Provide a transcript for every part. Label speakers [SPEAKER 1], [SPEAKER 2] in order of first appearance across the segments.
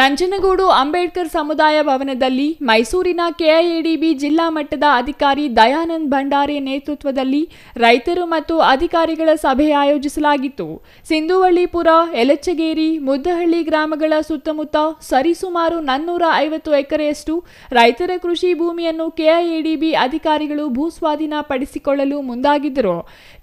[SPEAKER 1] ನಂಜನಗೂಡು ಅಂಬೇಡ್ಕರ್ ಸಮುದಾಯ ಭವನದಲ್ಲಿ ಮೈಸೂರಿನ ಕೆಐಎಡಿಬಿ ಜಿಲ್ಲಾ ಮಟ್ಟದ ಅಧಿಕಾರಿ ದಯಾನಂದ್ ಭಂಡಾರಿ ನೇತೃತ್ವದಲ್ಲಿ ರೈತರು ಮತ್ತು ಅಧಿಕಾರಿಗಳ ಸಭೆ ಆಯೋಜಿಸಲಾಗಿತ್ತು. ಸಿಂಧುವಳ್ಳಿಪುರ ಯಲಚಗೇರಿ ಮುದ್ದಹಳ್ಳಿ ಗ್ರಾಮಗಳ ಸುತ್ತಮುತ್ತ ಸರಿಸುಮಾರು ನಾನ್ನೂರ ಐವತ್ತು ಎಕರೆಯಷ್ಟು ರೈತರ ಕೃಷಿ ಭೂಮಿಯನ್ನು ಕೆಐಎಡಿಬಿ ಅಧಿಕಾರಿಗಳು ಭೂಸ್ವಾಧೀನ ಪಡಿಸಿಕೊಳ್ಳಲು ಮುಂದಾಗಿದ್ದರು.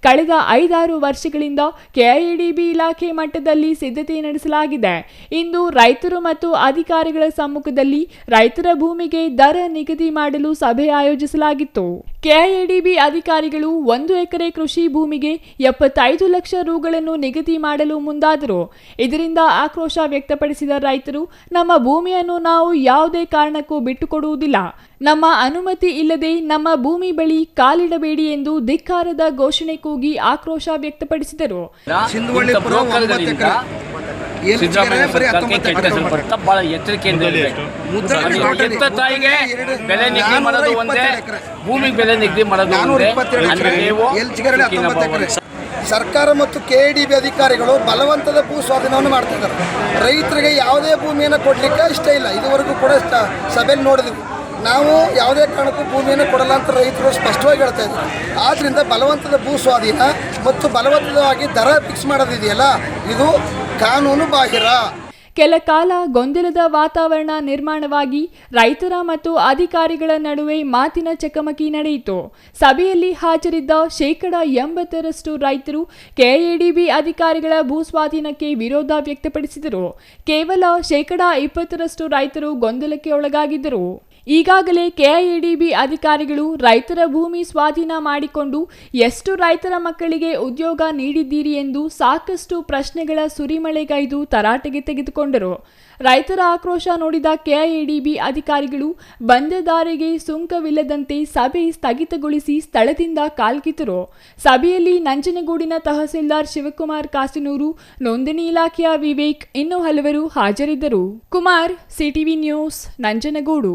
[SPEAKER 1] ಕಳೆದ ಐದಾರು ವರ್ಷಗಳಿಂದ ಕೆಐಎಡಿಬಿ ಇಲಾಖೆ ಮಟ್ಟದಲ್ಲಿ ಸಿದ್ಧತೆ ನಡೆಸಲಾಗಿದೆ. ಇಂದು ರೈತರು ಮತ್ತು ಅಧಿಕಾರಿಗಳ ಸಮ್ಮುಖದಲ್ಲಿ ರೈತರ ಭೂಮಿಗೆ ದರ ನಿಗದಿ ಮಾಡಲು ಸಭೆ ಆಯೋಜಿಸಲಾಗಿತ್ತು. ಕೆಐಎಡಿಬಿ ಅಧಿಕಾರಿಗಳು ಒಂದು ಎಕರೆ ಕೃಷಿ ಭೂಮಿಗೆ ಎಪ್ಪತ್ತೈದು ಲಕ್ಷ ರುಗಳನ್ನು ನಿಗದಿ ಮಾಡಲು ಮುಂದಾದರು. ಇದರಿಂದ ಆಕ್ರೋಶ ವ್ಯಕ್ತಪಡಿಸಿದ ರೈತರು, ನಮ್ಮ ಭೂಮಿಯನ್ನು ನಾವು ಯಾವುದೇ ಕಾರಣಕ್ಕೂ ಬಿಟ್ಟುಕೊಡುವುದಿಲ್ಲ. ನಮ್ಮ ಅನುಮತಿ ಇಲ್ಲದೆ ನಮ್ಮ ಭೂಮಿ ಬಳಿ ಕಾಲಿಡಬೇಡಿ ಎಂದು ಧಿಕ್ಕಾರದ ಘೋಷಣೆ ಕೂಗಿ ಆಕ್ರೋಶ ವ್ಯಕ್ತಪಡಿಸಿದರು.
[SPEAKER 2] ಸಿಂಧುವಳ್ಳಿಪುರ ಒಂಬತ್ತು ಎಕರೆ. ಎಲ್ಲಿ
[SPEAKER 3] ಸಿದ್ದರಾಮಯ್ಯ
[SPEAKER 2] ಬರೀ
[SPEAKER 3] ಸರ್ಕಾರಕ್ಕೆ
[SPEAKER 2] ಹತ್ತೊಂಬತ್ತು
[SPEAKER 3] ಕೆಟ್ಟ ಹೆಸರು ಬರುತ್ತೆ ಬಹಳ ಎಚ್ಚರಿಕೆಯಿಂದ ಇರಬೇಕು
[SPEAKER 2] ಮುದ್ದಹಳ್ಳಿ
[SPEAKER 3] ಅದು
[SPEAKER 2] ಟೋಟಲಿ.
[SPEAKER 3] ಎತ್ತ ತಾಯಿಗೆ ಬೆಲೆ ನಿಗದಿ
[SPEAKER 2] ನಾನ್ನೂರ
[SPEAKER 3] ಮಾಡೋದು ಒಂದೇ. ಭೂಮಿಗೆ ಬೆಲೆ ನಿಗದಿ ಮಾಡೋದು
[SPEAKER 2] ನಾನೂರ
[SPEAKER 3] ಒಂದೇ. ಅಂದ್ರೆ
[SPEAKER 2] ಎಕರೆ.
[SPEAKER 3] ನೀವು
[SPEAKER 2] ಎಲ್ಚಿಗರಡಿ
[SPEAKER 3] ಸುಖಿನ
[SPEAKER 2] ಹತ್ತೊಂಬತ್ತು
[SPEAKER 3] ಭವ.
[SPEAKER 2] ಎಕರೆ. ಸರ್ಕಾರ ಮತ್ತು ಕೆ ಡಿ ಬಿ ಅಧಿಕಾರಿಗಳು ಬಲವಂತದ ಭೂ ಸ್ವಾಧೀನವನ್ನು ಮಾಡ್ತಿದ್ದಾರೆ. ರೈತರಿಗೆ ಯಾವುದೇ ಭೂಮಿಯನ್ನು ಕೊಡಲಿಕ್ಕೆ ಇಷ್ಟ ಇಲ್ಲ. ಇದುವರೆಗೂ ಕೂಡ ಸಭೆಯಲ್ಲಿ ನೋಡಿದ್ವಿ. ನಾವು ಯಾವುದೇ ಕಾರಣಕ್ಕೂ ಭೂಮಿಯನ್ನು ಕೊಡಲ್ಲ ಅಂತ ರೈತರು ಸ್ಪಷ್ಟವಾಗಿ ಹೇಳ್ತಾ ಇದ್ದಾರೆ. ಆದ್ದರಿಂದ ಬಲವಂತದ ಭೂ ಸ್ವಾಧೀನ ಮತ್ತು ಬಲವಂತವಾಗಿ ದರ ಫಿಕ್ಸ್ ಮಾಡೋದಿದೆಯಲ್ಲ ಇದು ಕಾನೂನು ಬಾಹಿರ
[SPEAKER 1] ಕೆಲ ಕಾಲ ಗೊಂದಲದ ವಾತಾವರಣ ನಿರ್ಮಾಣವಾಗಿ ರೈತರ ಮತ್ತು ಅಧಿಕಾರಿಗಳ ನಡುವೆ ಮಾತಿನ ಚಕಮಕಿ ನಡೆಯಿತು. ಸಭೆಯಲ್ಲಿ ಹಾಜರಿದ್ದ ಶೇಕಡ ಎಂಬತ್ತರಷ್ಟು ರೈತರು ಕೆಎಡಿಬಿ ಅಧಿಕಾರಿಗಳ ಭೂಸ್ವಾಧೀನಕ್ಕೆ ವಿರೋಧ ವ್ಯಕ್ತಪಡಿಸಿದರು. ಕೇವಲ ಶೇಕಡ ಇಪ್ಪತ್ತರಷ್ಟು ರೈತರು ಗೊಂದಲಕ್ಕೆ ಒಳಗಾಗಿದ್ದರು. ಈಗಾಗಲೇ ಕೆಐಎಡಿಬಿ ಅಧಿಕಾರಿಗಳು ರೈತರ ಭೂಮಿ ಸ್ವಾಧೀನ ಮಾಡಿಕೊಂಡು ಎಷ್ಟು ರೈತರ ಮಕ್ಕಳಿಗೆ ಉದ್ಯೋಗ ನೀಡಿದ್ದೀರಿ ಎಂದು ಸಾಕಷ್ಟು ಪ್ರಶ್ನೆಗಳ ಸುರಿಮಳೆಗೈದು ತರಾಟೆಗೆ ತೆಗೆದುಕೊಂಡರು. ರೈತರ ಆಕ್ರೋಶ ನೋಡಿದ ಕೆಐಎಡಿಬಿ ಅಧಿಕಾರಿಗಳು ಬಂದ ದಾರಿಗೆ ಸುಂಕವಿಲ್ಲದಂತೆ ಸಭೆ ಸ್ಥಗಿತಗೊಳಿಸಿ ಸ್ಥಳದಿಂದ ಕಾಲ್ಕಿತರು. ಸಭೆಯಲ್ಲಿ ನಂಜನಗೂಡಿನ ತಹಸೀಲ್ದಾರ್ ಶಿವಕುಮಾರ್ ಕಾಸಿನೂರು, ನೋಂದಣಿ ಇಲಾಖೆಯ ವಿವೇಕ್ ಇನ್ನೂ ಹಲವರು ಹಾಜರಿದ್ದರು. Kumar, CTV news, Nanjangud.